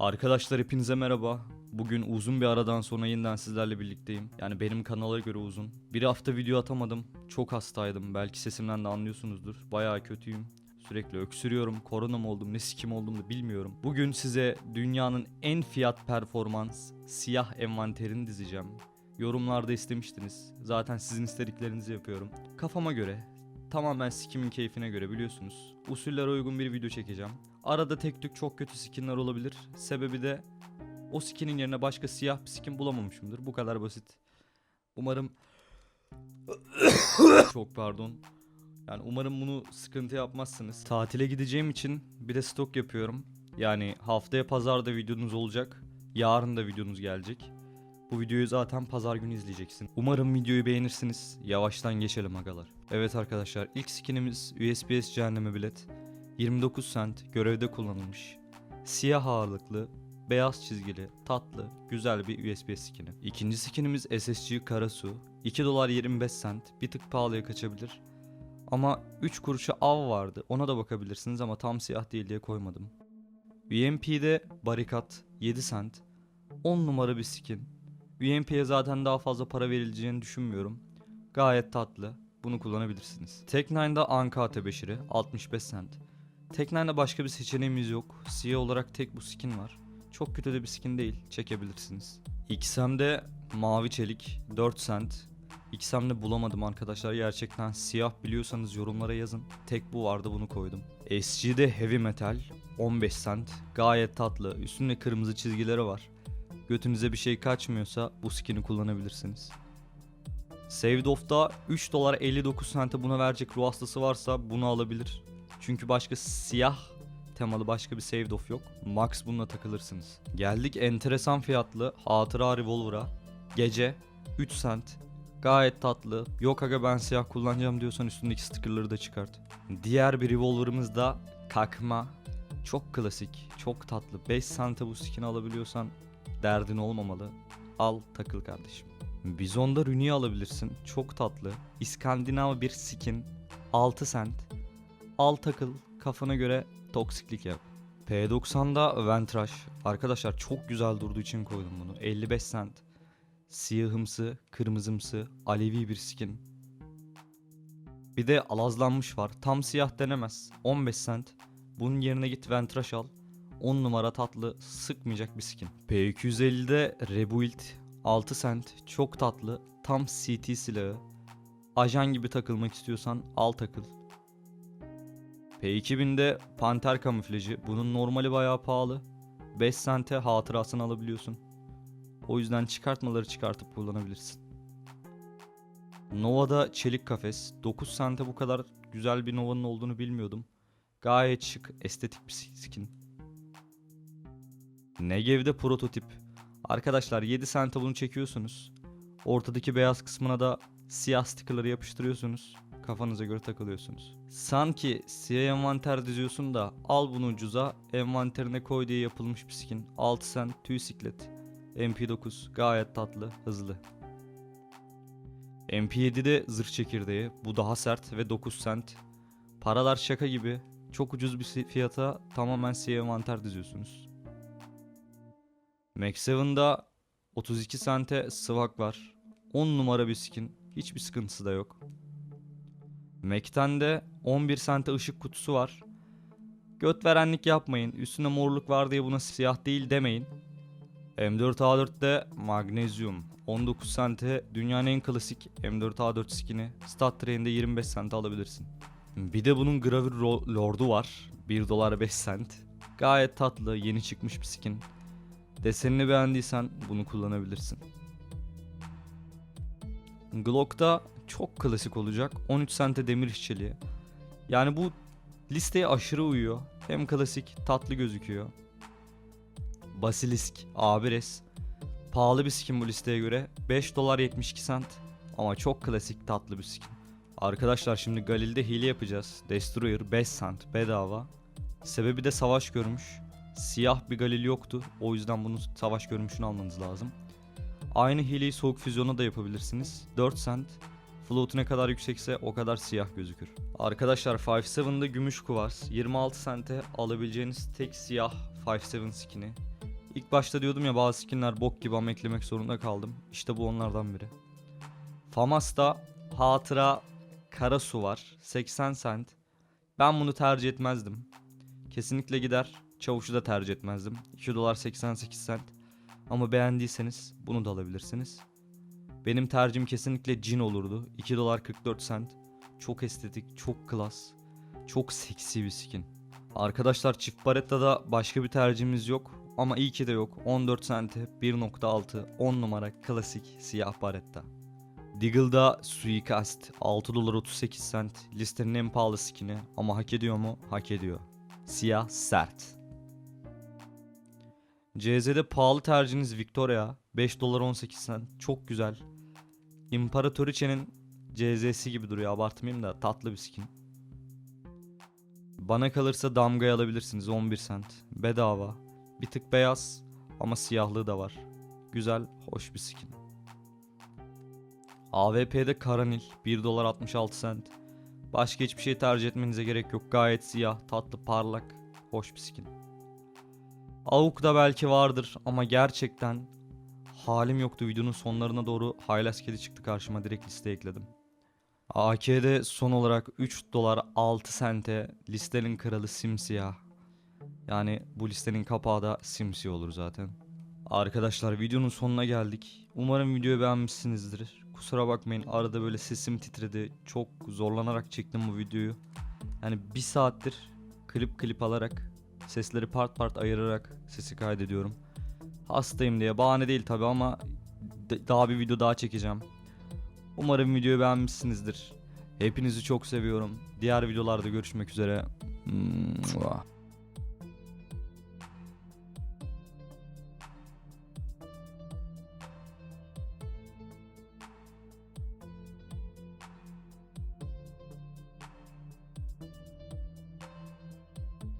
Arkadaşlar hepinize merhaba. Bugün uzun bir aradan sonra yeniden sizlerle birlikteyim. Yani benim kanala göre uzun. Bir hafta video atamadım. Çok hastaydım. Belki sesimden de anlıyorsunuzdur. Bayağı kötüyüm. Sürekli öksürüyorum. Korona mı oldum ne sikim oldum da bilmiyorum. Bugün size dünyanın en fiyat performans siyah envanterini dizeceğim. Yorumlarda istemiştiniz. Zaten sizin istediklerinizi yapıyorum. Kafama göre, tamamen sikimin keyfine göre biliyorsunuz. Usullere uygun bir video çekeceğim. Arada tek tük çok kötü skinler olabilir. Sebebi de o skinin yerine başka siyah bir skin bulamamışımdır. Bu kadar basit. Umarım çok pardon. Yani umarım bunu sıkıntı yapmazsınız. Tatile gideceğim için bir de stok yapıyorum. Yani haftaya pazarda videonuz olacak. Yarın da videonuz gelecek. Bu videoyu zaten pazar günü izleyeceksin. Umarım videoyu beğenirsiniz. Yavaştan geçelim agalar. Evet arkadaşlar ilk skinimiz USPS cehenneme bilet. 29 cent görevde kullanılmış. Siyah ağırlıklı, beyaz çizgili, tatlı, güzel bir USB skini. İkinci skinimiz SSG Karasu. 2 dolar 25 cent. Bir tık pahalıya kaçabilir. Ama 3 kuruşa av vardı. Ona da bakabilirsiniz ama tam siyah değil diye koymadım. UMP'de barikat 7 cent. 10 numara bir skin. UMP'ye zaten daha fazla para verileceğini düşünmüyorum. Gayet tatlı. Bunu kullanabilirsiniz. Tek9'da Anka beşiri 65 cent. Tek9'da başka bir seçeneğimiz yok. Siyah olarak tek bu skin var. Çok kötü de bir skin değil. Çekebilirsiniz. XM'de mavi çelik 4 cent. XM'de bulamadım arkadaşlar. Gerçekten siyah biliyorsanız yorumlara yazın. Tek bu vardı bunu koydum. SG'de heavy metal 15 cent. Gayet tatlı. Üstünde kırmızı çizgileri var. Götünüze bir şey kaçmıyorsa bu skin'i kullanabilirsiniz. Saved Off'da 3 dolar 59 sente buna verecek ruh hastası varsa bunu alabilir. Çünkü başka siyah temalı başka bir Saved Off yok. Max bununla takılırsınız. Geldik enteresan fiyatlı hatıra revolver'a. Gece 3 cent. Gayet tatlı. Yok aga ben siyah kullanacağım diyorsan üstündeki stickerları da çıkart. Diğer bir revolver'ımız da kakma. Çok klasik, çok tatlı. 5 sente bu skin'i alabiliyorsan derdin olmamalı. Al takıl kardeşim. Bizon'da Runi'yi alabilirsin. Çok tatlı. İskandinav bir skin. 6 cent. Al takıl. Kafana göre toksiklik yap. P90'da Ventrash. Arkadaşlar çok güzel durduğu için koydum bunu. 55 cent. Siyahımsı, kırmızımsı, alevi bir skin. Bir de alazlanmış var. Tam siyah denemez. 15 cent. Bunun yerine git Ventrash al. 10 numara tatlı, sıkmayacak bir skin. P250'de Rebuild 6 cent. Çok tatlı. Tam CT silahı. Ajan gibi takılmak istiyorsan al takıl. P2000'de Panter kamuflajı. Bunun normali bayağı pahalı. 5 sente hatırasını alabiliyorsun. O yüzden çıkartmaları çıkartıp kullanabilirsin. Nova'da çelik kafes. 9 sente bu kadar güzel bir Nova'nın olduğunu bilmiyordum. Gayet şık, estetik bir skin. Negev'de prototip. Arkadaşlar 7 sente bunu çekiyorsunuz. Ortadaki beyaz kısmına da siyah stickerları yapıştırıyorsunuz. Kafanıza göre takılıyorsunuz. Sanki siyah envanter diziyorsun da al bunu ucuza envanterine koy diye yapılmış bir skin. 6 cent tüy siklet. MP9 gayet tatlı, hızlı. MP7'de zırh çekirdeği. Bu daha sert ve 9 cent. Paralar şaka gibi. Çok ucuz bir fiyata tamamen siyah envanter diziyorsunuz. Max 7'da 32 sente swag var. 10 numara bir. Hiçbir sıkıntısı da yok. Mac'ten de 11 sente ışık kutusu var. Göt verenlik yapmayın. Üstüne morluk var diye buna siyah değil demeyin. M4A4'te magnezyum. 19 sente dünyanın en klasik M4A4 skin'i. Stat Train'de 25 sente alabilirsin. Bir de bunun gravür lordu var. 1 dolar 5 sent. Gayet tatlı, yeni çıkmış bir skin. Desenini beğendiysen bunu kullanabilirsin. Glock'ta çok klasik olacak. 13 sente demir işçiliği. Yani bu listeye aşırı uyuyor. Hem klasik, tatlı gözüküyor. Basilisk A1S. Pahalı bir skin bu listeye göre. 5 dolar 72 sent. Ama çok klasik tatlı bir skin. Arkadaşlar şimdi Galil'de hile yapacağız. Destroyer 5 cent bedava. Sebebi de savaş görmüş. Siyah bir Galil yoktu. O yüzden bunu savaş görmüşünü almanız lazım. Aynı hileyi soğuk füzyona da yapabilirsiniz. 4 cent. Float'u ne kadar yüksekse o kadar siyah gözükür. Arkadaşlar 5.7'da gümüş kuvars. 26 sente alabileceğiniz tek siyah 5.7 skin'i. İlk başta diyordum ya bazı skinler bok gibi ama eklemek zorunda kaldım. İşte bu onlardan biri. Famas'ta hatıra kara su var. 80 cent. Ben bunu tercih etmezdim. Kesinlikle gider. Çavuşu da tercih etmezdim. 2 dolar 88 cent. Ama beğendiyseniz bunu da alabilirsiniz. Benim tercihim kesinlikle cin olurdu. 2 dolar 44 cent. Çok estetik, çok klas, çok seksi bir skin. Arkadaşlar çift baretta'da başka bir tercihimiz yok. Ama iyi ki de yok. 14 sente 1.6 10 numara klasik siyah baretta. Deagle'da suikast 6 dolar 38 cent. Listenin en pahalı skin'i ama hak ediyor mu? Hak ediyor. Siyah sert. CZ'de pahalı tercihiniz Victoria 5 dolar 18 cent. Çok güzel. İmparatoriçe'nin CZ'si gibi duruyor abartmayayım da tatlı bir skin. Bana kalırsa damgayı alabilirsiniz 11 cent. Bedava. Bir tık beyaz ama siyahlığı da var. Güzel, hoş bir skin. AWP'de Karanil 1 dolar 66 cent. Başka hiçbir şey tercih etmenize gerek yok. Gayet siyah, tatlı, parlak, hoş bir skin. AUK'da belki vardır ama gerçekten halim yoktu videonun sonlarına doğru Hylas kedi çıktı karşıma direkt listeye ekledim. AK'de son olarak 3 dolar 6 sente listenin kralı simsiyah. Yani bu listenin kapağı da simsiyah olur zaten. Arkadaşlar videonun sonuna geldik. Umarım videoyu beğenmişsinizdir. Kusura bakmayın arada böyle sesim titredi. Çok zorlanarak çektim bu videoyu. Yani bir saattir klip klip alarak sesleri part part ayırarak sesi kaydediyorum. Hastayım diye bahane değil tabi ama daha bir video daha çekeceğim. Umarım videoyu beğenmişsinizdir. Hepinizi çok seviyorum. Diğer videolarda görüşmek üzere. Mua.